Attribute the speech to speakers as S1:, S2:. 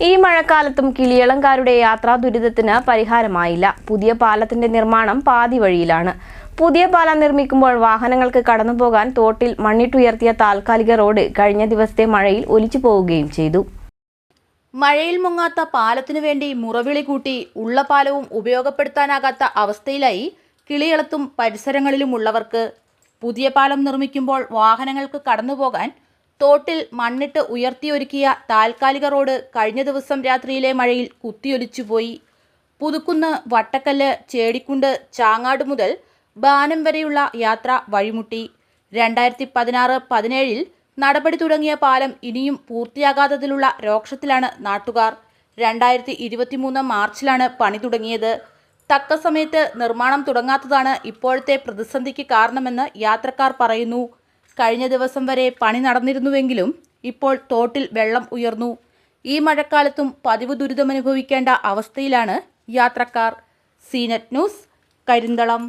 S1: ഈ മഴക്കാലത്തും കിളിയളങ്കാരുടെ യാത്രാ ദുരിതത്തിന് പരിഹാരമായില്ല. പുതിയ പാലത്തിന്റെ നിർമ്മാണം പാതി വഴിയിലാണ്. പുതിയ പാലം നിർമ്മിക്കുമ്പോൾ വാഹനങ്ങൾക്ക് കടന്നുപോകാൻ തോട്ടിൽ മണ്ണിട്ടുയർത്തിയ താൽക്കാലിക റോഡ് കഴിഞ്ഞ ദിവസത്തെ മഴയിൽ ഒലിച്ചു പോവുകയും ചെയ്തു.
S2: മഴയിൽ മുങ്ങാത്ത പാലത്തിനു വേണ്ടി മുറവിളി കൂട്ടി ഉള്ള പാലവും ഉപയോഗപ്പെടുത്താനാകാത്ത അവസ്ഥയിലായി കിളിയളത്തും പരിസരങ്ങളിലുമുള്ളവർക്ക്. പുതിയ പാലം നിർമ്മിക്കുമ്പോൾ വാഹനങ്ങൾക്ക് കടന്നുപോകാൻ തോട്ടിൽ മണ്ണിട്ട് ഉയർത്തിയൊരുക്കിയ താൽക്കാലിക റോഡ് കഴിഞ്ഞ ദിവസം രാത്രിയിലെ മഴയിൽ കുത്തിയൊലിച്ചുപോയി. പുതുക്കുന്ന് വട്ടക്കല്ല് ചേടിക്കുണ്ട് ചാങ്ങാട് മുതൽ ബാനം വരെയുള്ള യാത്ര വഴിമുട്ടി. രണ്ടായിരത്തി പതിനാറ് പതിനേഴിൽ നടപടി തുടങ്ങിയ പാലം ഇനിയും പൂർത്തിയാകാത്തതിലുള്ള രോക്ഷത്തിലാണ് നാട്ടുകാർ. രണ്ടായിരത്തി ഇരുപത്തിമൂന്ന് മാർച്ചിലാണ് പണി തുടങ്ങിയത്. തക്ക സമയത്ത് നിർമ്മാണം തുടങ്ങാത്തതാണ് ഇപ്പോഴത്തെ പ്രതിസന്ധിക്ക് കാരണമെന്ന് യാത്രക്കാർ പറയുന്നു. കഴിഞ്ഞ ദിവസം വരെ പണി നടന്നിരുന്നുവെങ്കിലും ഇപ്പോൾ തോട്ടിൽ വെള്ളം ഉയർന്നു. ഈ മഴക്കാലത്തും പതിവ് ദുരിതമനുഭവിക്കേണ്ട അവസ്ഥയിലാണ് യാത്രക്കാർ. സീനറ്റ് ന്യൂസ് കരിന്തളം.